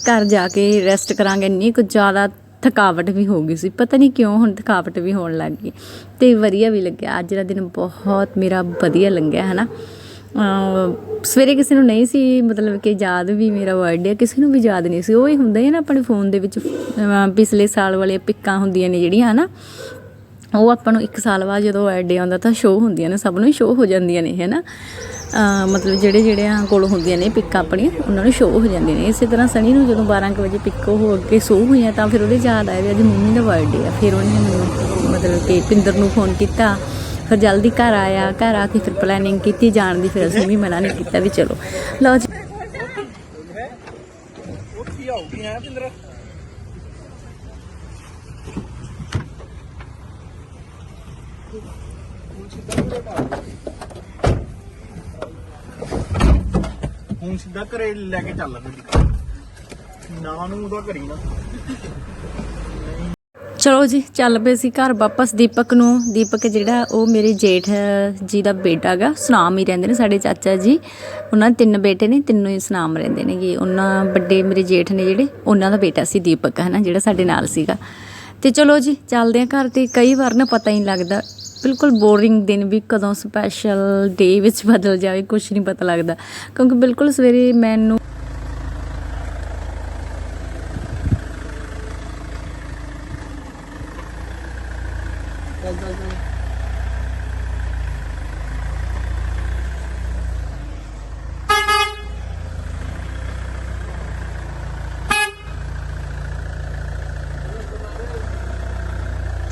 S1: ਘਰ ਜਾ ਕੇ ਰੈਸਟ ਕਰਾਂਗੇ। ਇੰਨੀ ਕੁ ਜ਼ਿਆਦਾ ਥਕਾਵਟ ਵੀ ਹੋ ਗਈ ਸੀ। ਪਤਾ ਨਹੀਂ ਕਿਉਂ ਹੁਣ ਥਕਾਵਟ ਵੀ ਹੋਣ ਲੱਗ ਗਈ। ਤੇ ਵਧੀਆ ਵੀ ਲੱਗਿਆ। ਅੱਜ ਦਾ ਦਿਨ ਬਹੁਤ ਮੇਰਾ ਵਧੀਆ ਲੰਘਿਆ ਹੈ ਨਾ ਸਵੇਰੇ ਕਿਸੇ ਨੂੰ ਨਹੀਂ ਸੀ ਮਤਲਬ ਕਿ ਯਾਦ ਵੀ ਮੇਰਾ ਬਰਥਡੇ ਆ। ਕਿਸੇ ਨੂੰ ਵੀ ਯਾਦ ਨਹੀਂ ਸੀ। ਉਹ ਹੀ ਹੁੰਦਾ ਹੈ ਨਾ, ਆਪਣੇ ਫੋਨ ਦੇ ਵਿੱਚ ਪਿਛਲੇ ਸਾਲ ਵਾਲੇ ਪਿੱਕਾਂ ਹੁੰਦੀਆਂ ਨੇ ਜਿਹੜੀਆਂ, ਹਨਾ। ਉਹ ਆਪਾਂ ਨੂੰ ਇੱਕ ਸਾਲ ਬਾਅਦ ਜਦੋਂ ਐਡੇ ਆਉਂਦਾ ਤਾਂ ਸ਼ੋਅ ਹੁੰਦੀਆਂ ਨੇ, ਸਭ ਨੂੰ ਸ਼ੋਅ ਹੋ ਜਾਂਦੀਆਂ ਨੇ ਹੈ ਨਾ ਮਤਲਬ ਜਿਹੜੇ ਜਿਹੜਿਆਂ ਕੋਲ ਹੁੰਦੀਆਂ ਨੇ ਪਿੱਕਾਂ ਆਪਣੀਆਂ, ਉਹਨਾਂ ਨੂੰ ਸ਼ੋਅ ਹੋ ਜਾਂਦੀਆਂ ਨੇ। ਇਸੇ ਤਰ੍ਹਾਂ ਸਣੀ ਨੂੰ ਜਦੋਂ 12 ਕੁ ਵਜੇ ਪਿੱਕ ਹੋ ਅੱਗੇ ਸ਼ੋਅ ਹੋਈਆਂ ਤਾਂ ਫਿਰ ਉਹਦੇ ਯਾਦ ਆਇਆ ਵੀ ਅੱਜ ਮੰਮੀ ਦਾ ਬਰਥਡੇ ਆ। ਫਿਰ ਉਹਨੇ ਮੈਨੂੰ ਮਤਲਬ ਕਿ ਪਿੰਦਰ ਨੂੰ ਫੋਨ ਕੀਤਾ, ਫਿਰ ਜਲਦੀ ਘਰ ਆਇਆ, ਘਰ ਆ ਕੇ ਫਿਰ ਪਲੈਨਿੰਗ ਕੀਤੀ, ਜਾਣ ਦੀ ਫਿਰ ਅਸੀਂ ਵੀ ਮਨਾ ਨਹੀਂ ਕੀਤਾ ਵੀ ਚਲੋ। ਲਓ ਜੀ।
S3: ਹੁਣ ਸਿੱਧਾ ਘਰੇ ਲੈ ਕੇ ਚੱਲ ਗੱਡੀ ਨਾ ਨੂੰ ਉਹਦਾ ਕਰੀ ਨਾ।
S1: ਚਲੋ ਜੀ, ਚੱਲ ਪਏ ਸੀ ਘਰ ਵਾਪਸ ਦੀਪਕ ਨੂੰ। ਦੀਪਕ ਜਿਹੜਾ, ਉਹ ਮੇਰੇ ਜੇਠ ਜੀ ਦਾ ਬੇਟਾ ਗਾ। ਸੁਨਾਮ ਹੀ ਰਹਿੰਦੇ ਨੇ ਸਾਡੇ ਚਾਚਾ ਜੀ। ਉਹਨਾਂ ਦੇ ਤਿੰਨ ਬੇਟੇ ਨੇ, ਤਿੰਨੋਂ ਹੀ ਸੁਨਾਮ ਰਹਿੰਦੇ ਨੇਗੇ। ਉਹਨਾਂ ਵੱਡੇ ਮੇਰੇ ਜੇਠ ਨੇ ਜਿਹੜੇ, ਉਹਨਾਂ ਦਾ ਬੇਟਾ ਸੀ ਦੀਪਕ ਹੈ ਨਾ ਜਿਹੜਾ ਸਾਡੇ ਨਾਲ ਸੀਗਾ। ਤੇ ਚਲੋ ਜੀ, ਚੱਲਦੇ ਆ ਘਰ ਤੇ। ਕਈ ਵਾਰ ਨਾ ਪਤਾ ਹੀ ਨਹੀਂ ਲੱਗਦਾ ਬਿਲਕੁਲ ਬੋਰਿੰਗ ਦਿਨ ਵੀ ਕਦੋਂ ਸਪੈਸ਼ਲ ਡੇ ਵਿੱਚ ਬਦਲ ਜਾਵੇ ਕੁਝ ਨਹੀਂ ਪਤਾ ਲੱਗਦਾ। ਕਿਉਂਕਿ ਬਿਲਕੁਲ ਸਵੇਰੇ ਮੈਨੂੰ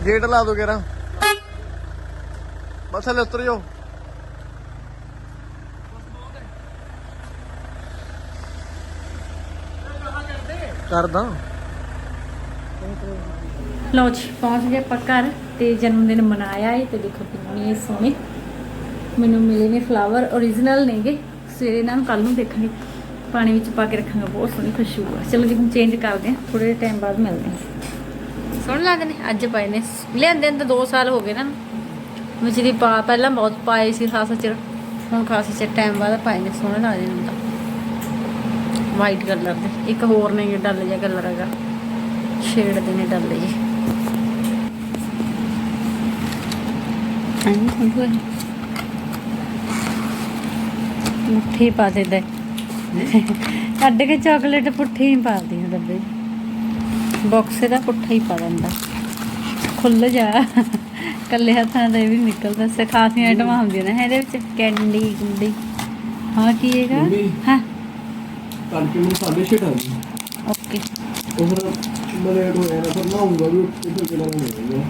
S3: ਗੇਟ ਲਾ ਦੋ ਕੇਰਾ ਹਲੇ ਉਤਰ ਜਾਓ ਕਰਦਾ।
S4: ਲਓ ਜੀ ਪਹੁੰਚ ਗਏ ਆਪਾਂ ਘਰ ਤੇ ਜਨਮ ਦਿਨ ਮਨਾਇਆ ਏ ਤੇ ਦੇਖੋ ਕਿੰਨੇ ਸੋਹਣੇ। ਮੈਨੂੰ ਮਿਲੇ ਨੇ ਫਲਾਵਰ origignal ਨੇਗੇ। ਸਵੇਰੇ ਇਹਨਾਂ ਨੂੰ ਕੱਲ ਨੂੰ ਦੇਖਾਂਗੇ। ਪਾਣੀ ਵਿੱਚ ਪਾ ਕੇ ਰੱਖਾਂਗਾ ਬਹੁਤ ਸੋਹਣੀ ਖੁਸ਼ਬੂ ਆ। ਚਲੋ ਜੀ ਹੁਣ ਚੇਂਜ ਕਰਦੇ ਹਾਂ ਥੋੜੇ ਟਾਈਮ ਬਾਅਦ ਮਿਲਦੇ ਹਾਂ। ਸੋਹਣੇ ਲੱਗਦੇ ਨੇ ਅੱਜ ਪਏ ਨੇ। ਲਿਆਂਦੇ ਨੂੰ ਤਾਂ 2 ਸਾਲ ਹੋ ਗਏ ਨਾ। ਵਿੱਚ ਦੀ ਪਾ, ਪਹਿਲਾਂ ਬਹੁਤ ਪਾਏ ਸੀ ਖਾਸ ਚਿਰ, ਹੁਣ ਖਾਸ ਚਿਰ ਟਾਈਮ ਬਾਅਦ ਪਾਏ ਨੇ, ਸੋਹਣੇ ਲੱਗਦੇ ਨੇ ਹੁਣ ਤਾਂ। ਵਾਈਟ ਕਲਰ ਦੇ, ਇੱਕ ਹੋਰ ਨੇ ਡੱਲ ਜਿਹਾ ਕਲਰ ਹੈਗਾ। ਸ਼ੇਡ ਦੇ ਨੇ ਡੱਲ ਜੀ ਆਈ ਸੰਭੂ ਮੁੱਠੀ ਪਾ ਦੇ ਕੱਢ ਕੇ ਚਾਕਲੇਟ ਪੁੱਠੀ ਹੀ ਪਾ ਦੀ ਡੱਬੇ ਬਾਕਸ ਦਾ ਪੁੱਠਾ ਹੀ ਪਾ ਦਿੰਦਾ। ਖੁੱਲ ਜਾ। ਕੱਲੇ ਹੱਥਾਂ ਦਾ ਵੀ ਨਿਕਲਦਾ। ਸੇ ਖਾਸੀਆਂ ਆਈਟਮਾਂ ਹੁੰਦੀਆਂ ਨੇ। ਇਹਦੇ ਵਿੱਚ ਕੈਂਡੀ ਗੁੰਡੀ। ਹਾਂ ਕੀ ਹੈਗਾ? ਹਾਂ।
S3: ਤੜਕੇ ਨੂੰ 6:30 ਆ ਗਈ
S4: ਓਕੇ।
S3: ਉਹ ਫਿਰ ਮਲੇ ਤੋਂ ਐਨਾ ਫਿਰ ਨਾ ਹੁੰਦਾ ਵੀ ਇੱਥੇ ਕਿਹੜਾ ਨਹੀਂ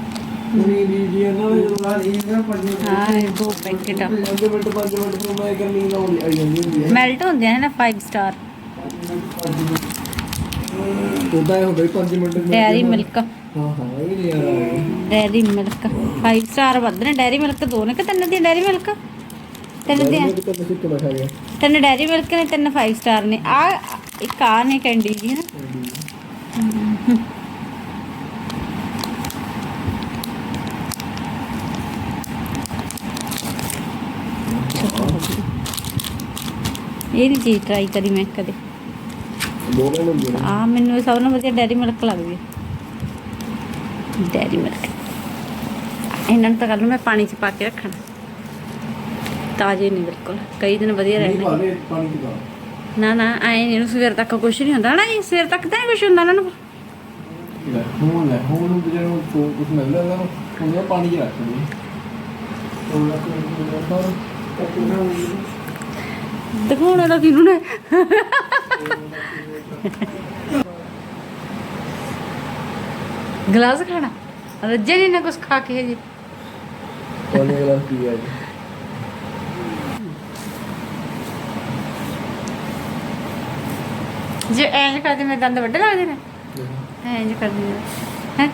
S3: ਉਨੀ ਦੀ ਜੀ ਇਹਨਾਂ ਦੇ ਜਦੋਂ ਇਹ ਨਾ ਪੰਜ
S4: ਹਾਂ ਇਹ ਦੋ ਪੈਕੇਟ। ਆ
S3: ਪੰਜ ਮਿੰਟ ਪੰਜ ਮਿੰਟ ਫਿਰ ਮੈਂ ਕਰ ਨੀਂਦ ਆਉਣੀ ਆਈ ਜਾਂਦੀ ਹੁੰਦੀ ਹੈ
S4: ਮੈਲਟ ਹੁੰਦੇ ਆ ਨਾ 5 ਸਟਾਰ
S3: ਉਹਦਾ ਇਹ ਹੁੰਦਾ 5 ਮਿੰਟ ਵਿੱਚ
S4: ਡੈਰੀ ਮਿਲਕ
S3: ਹਾਂ ਹਾਂ ਇਹ ਨਹੀਂ ਆ ਰਿਹਾ
S4: ਡੈਰੀ ਮਿਲਕ 5 ਸਟਾਰ ਵੱਧ ਨੇ ਡੈਰੀ ਮਿਲਕ ਦੋ ਨੇ ਕਿ ਤਿੰਨ ਦੀ ਡੈਰੀ ਮਿਲਕ ਤਿੰਨ ਦੀ ਤਿੰਨ ਡੈਰੀ ਮਿਲਕ ਨੇ ਤਿੰਨ 5 ਸਟਾਰ ਨੇ। ਆ ਇੱਕ ਆ ਨੇ ਕੈਂਡੀ ਜੀ ਨਾ ਇਹ ਨਹੀਂ ਚੀਜ਼ ਟਰਾਈ ਕਰੀ ਮੈਂ ਕਦੇ।
S3: ਦੋ ਲੈਣ ਹੁੰਦੇ ਨੇ।
S4: ਆ ਮੈਨੂੰ ਸਭ ਨਾਲੋਂ ਵਧੀਆ ਡੈਰੀ ਮਿਲਕ ਲੱਗਦੀ ਹੈ ਡੈਰੀ ਮਿਲਕ। ਇਹਨਾਂ ਨੂੰ ਤਾਂ ਕੱਲ ਨੂੰ ਮੈਂ ਪਾਣੀ 'ਚ ਪਾ ਕੇ ਰੱਖਣਾ। ਤਾਜ਼ੇ ਨੇ ਬਿਲਕੁਲ। ਕਈ ਦਿਨ ਵਧੀਆ
S3: ਨਹੀਂ
S4: ਰਹਿੰਦੇ
S3: ਵਾਲੇ ਪਾਣੀ ਦੀ ਗੱਲ
S4: ਨਾ ਨਾ ਐ ਇਹਨੂੰ ਸਵੇਰ ਤੱਕ ਕੁਝ ਨਹੀਂ ਹੁੰਦਾ। ਨਾ ਇਹ ਸਵੇਰ ਤੱਕ ਤਾਂ ਨਹੀਂ ਕੁਝ ਹੁੰਦਾ ਇਹਨਾਂ ਨੂੰ।
S3: ਲੈ ਹੁਣ ਲੈ ਹੁਣ ਨੂੰ ਜਿਹੜਾ ਨੂੰ ਕੁਝ ਮਿਲ ਲੈਂਦਾ ਨਾ ਉਹਨੂੰ ਪਾਣੀ ਚ ਰੱਖ ਦੇ
S4: ਦਿਖਾਉਣਾ ਤਾਂ ਕਿਹਨੂੰ ਨੇ? ਗਲਾਸ ਖਾਣਾ? ਰੱਜੇ ਨਹੀਂ ਨਾ ਕੁਝ ਖਾ ਕੇ ਜੀ
S3: ਪਾਣੀ ਗਲਾਸ ਪੀ ਆ
S4: ਜੇ। ਐਂ ਕਰਦੇ ਮੇਰੇ ਦੰਦ ਵੱਡੇ ਲੱਗਦੇ ਨੇ? ਐਂ ਜੇ ਕਰਦੇ ਨੇ। ਹੈ?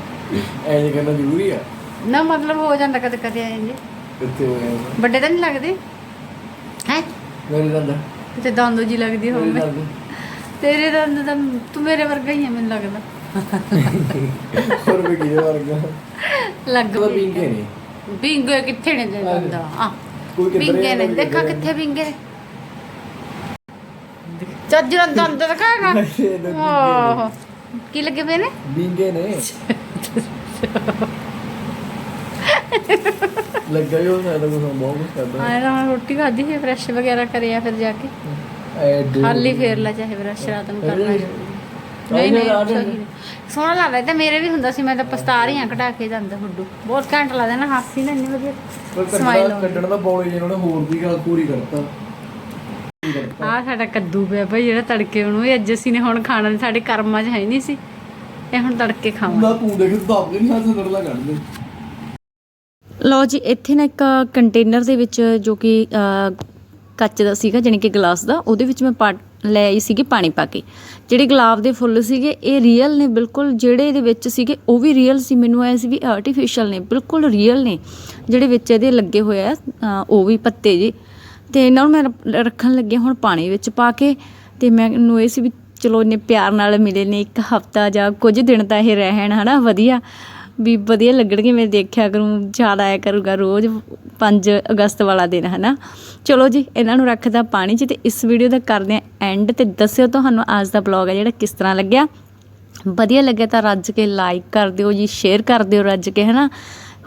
S3: ਐ ਜੇ ਕਰਨਾ ਜ਼ਰੂਰੀ ਆ?
S4: ਨਾ ਮਤਲਬ ਹੋ ਜਾਂਦਾ ਕਦੇ ਕਦੇ ਐਂ ਜੇ
S3: ਕਿੱਥੇ
S4: ਵੱਡੇ ਤਾਂ ਨਹੀਂ ਲੱਗਦੇ? ਹੈ?
S3: ਮੇਰੇ ਦੰਦ।
S4: ਤੇ ਦੰਦੋ ਜੀ ਲੱਗਦੀ ਹੋਵੇ। ਤੇਰੇ ਦੰਦ ਤਾਂ ਤੂੰ ਮੇਰੇ ਵਰਗਾ ਹੀ ਹੈ ਮੈਨੂੰ ਲੱਗਦਾ।
S3: ਹੋਰ ਵੀ ਕੀ ਵਰਗਾ?
S4: ਲੱਗ
S3: ਪੀਂਗੇ ਨਹੀਂ
S4: ਬਿੰਗੇ ਕਿੱਥੇ ਨੇ ਦੇ ਦੰਦ? ਆ
S3: ਕੋਈ ਕਿੱਧਰ
S4: ਬਿੰਗੇ ਨੇ। ਦੇਖਾ ਕਿੱਥੇ ਬਿੰਗੇ ਨੇ। ਚੱਜ ਨਾਲ ਦੰਦ ਦਿਖਾਗਾ
S3: ਤਾਂ
S4: ਆਹ। ਕੀ ਲੱਗੇ ਪਏ ਨੇ?
S3: ਬਿੰਗੇ ਨੇ। ਲੱਗਾ ਹੀ ਉਹ ਸਾਡਾ ਕੁਝ ਬਹੁਤ ਕੁਝ ਕਰਦਾ।
S4: ਨਾ ਹੁਣ ਰੋਟੀ ਖਾਧੀ ਸੀ ਫਰੈਸ਼ ਵਗੈਰਾ ਕਰਿਆ ਫਿਰ ਜਾ ਕੇ।
S3: ਐ ਦੋ
S4: ਖਾਲੀ ਫੇਰ ਲੈ ਚਾਹੇ ਬਰਸ਼ ਰਾਤ ਨੂੰ ਕਰਨਾ
S3: ਨਹੀਂ,
S4: ਨਹੀਂ ਨਹੀਂ
S3: ਰਾਤ ਨੂੰ।
S4: ਸਹੀ ਨੇ। ਸੋਹਣਾ ਲੱਗਦਾ ਤੇ ਮੇਰੇ ਵੀ ਹੁੰਦਾ ਸੀ ਮੈਂ ਤਾਂ ਪਛਤਾ ਰਹੀ ਹਾਂ ਕਢਾ ਕੇ ਜਾਂਦਾ ਹੁੱਡੂ ਬਹੁਤ ਘੰਟ ਲੱਗਦਾ ਨਾ ਹਾਸੀ ਨਾ ਇੰਨੀ ਵਧੀਆ।
S3: ਪਰ
S4: Smile
S3: ਕੱਢਣਾ
S4: ਆਉਂਦੀ।
S3: ਕੱਢਣ ਦਾ ਬੌਲੇ ਜਿਹਨਾਂ ਨੇ ਹੋਰ ਵੀ ਗੱਲ ਪੂਰੀ ਕਰਤਾ।
S4: ਆਹ ਸਾਡਾ ਕੱਦੂ ਪਿਆ ਭਾਈ ਜਿਹੜਾ ਤੜਕੇ ਉਹਨੂੰ ਇਹ ਅੱਜ ਅਸੀਂ ਨੇ ਹੁਣ ਖਾਣਾ ਸਾਡੇ ਕਰਮਾਂ 'ਚ ਹੈ ਨਹੀਂ ਸੀ। ਇਹ ਹੁਣ ਤੜਕੇ ਖਾਵਾਂ
S3: ਨਾ ਤੂੰ ਦੇਖ ਦੱਬ ਦੇ ਨਹੀਂ ਹੱਥ ਨਰਲਾ ਕੱਢ ਦੇ
S4: ਲਓ ਜੀ ਇੱਥੇ ਨਾ ਇੱਕ ਕੰਟੇਨਰ ਦੇ ਵਿੱਚ ਜੋ ਕਿ ਕੱਚ ਦਾ ਸੀਗਾ, ਜਾਣੀ ਕਿ ਗਲਾਸ ਦਾ, ਉਹਦੇ ਵਿੱਚ ਮੈਂ ਪਾ ਲੈ ਆਈ ਸੀਗੀ ਪਾਣੀ ਪਾ ਕੇ। ਜਿਹੜੇ ਗੁਲਾਬ ਦੇ ਫੁੱਲ ਸੀਗੇ, ਇਹ ਰੀਅਲ ਨੇ ਬਿਲਕੁਲ, ਜਿਹੜੇ ਇਹਦੇ ਵਿੱਚ ਸੀਗੇ, ਉਹ ਵੀ ਰੀਅਲ ਸੀ। ਮੈਨੂੰ ਐ ਸੀ ਵੀ ਆਰਟੀਫੀਸ਼ੀਅਲ ਨੇ, ਬਿਲਕੁਲ ਰੀਅਲ ਨੇ। ਜਿਹੜੇ ਵਿੱਚ ਇਹਦੇ ਲੱਗੇ ਹੋਏ ਆ ਉਹ ਵੀ ਪੱਤੇ ਜੀ। ਤੇ ਇਹਨਾਂ ਨੂੰ ਮੈਂ ਰ- ਰੱਖਣ ਲੱਗੀ ਹੁਣ ਪਾਣੀ ਵਿੱਚ ਪਾ ਕੇ। ਤੇ ਮੈਨੂੰ ਇਹ ਸੀ ਵੀ ਚਲੋ, ਇੰਨੇ ਪਿਆਰ ਨਾਲ ਮਿਲੇ ਨੇ, ਇੱਕ ਹਫਤਾ ਜਾਂ ਕੁਝ ਦਿਨ ਤਾਂ ਇਹ ਰਹਿਣ, ਹਨਾ, ਵਧੀਆ। ਵੀ ਵਧੀਆ ਲੱਗਣਗੇ, ਮੈਂ ਦੇਖਿਆ ਕਰੂੰ, ਯਾਦ ਆਇਆ ਕਰੂਗਾ ਰੋਜ਼ 5 ਅਗਸਤ ਵਾਲਾ ਦਿਨ ਹੈ ਨਾ ਚਲੋ ਜੀ, ਇਹਨਾਂ ਨੂੰ ਰੱਖਦਾ ਪਾਣੀ 'ਚ ਤੇ ਇਸ ਵੀਡੀਓ ਦਾ ਕਰਦੇ ਆ ਐਂਡ ਤੇ ਦੱਸਿਓ ਤੁਹਾਨੂੰ ਅੱਜ ਦਾ ਬਲੌਗ ਹੈ ਜਿਹੜਾ ਕਿਸ ਤਰ੍ਹਾਂ ਲੱਗਿਆ। ਵਧੀਆ ਲੱਗਿਆ ਤਾਂ ਰੱਜ ਕੇ ਲਾਈਕ ਕਰ ਦਿਓ ਜੀ ਸ਼ੇਅਰ ਕਰ ਦਿਓ ਰੱਜ ਕੇ ਹੈ ਨਾ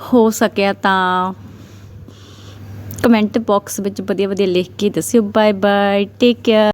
S4: ਹੋ ਸਕਿਆ ਤਾਂ ਕਮੈਂਟ ਬਾਕਸ ਵਿੱਚ ਵਧੀਆ ਵਧੀਆ ਲਿਖ ਕੇ ਦੱਸਿਓ। Bye bye take care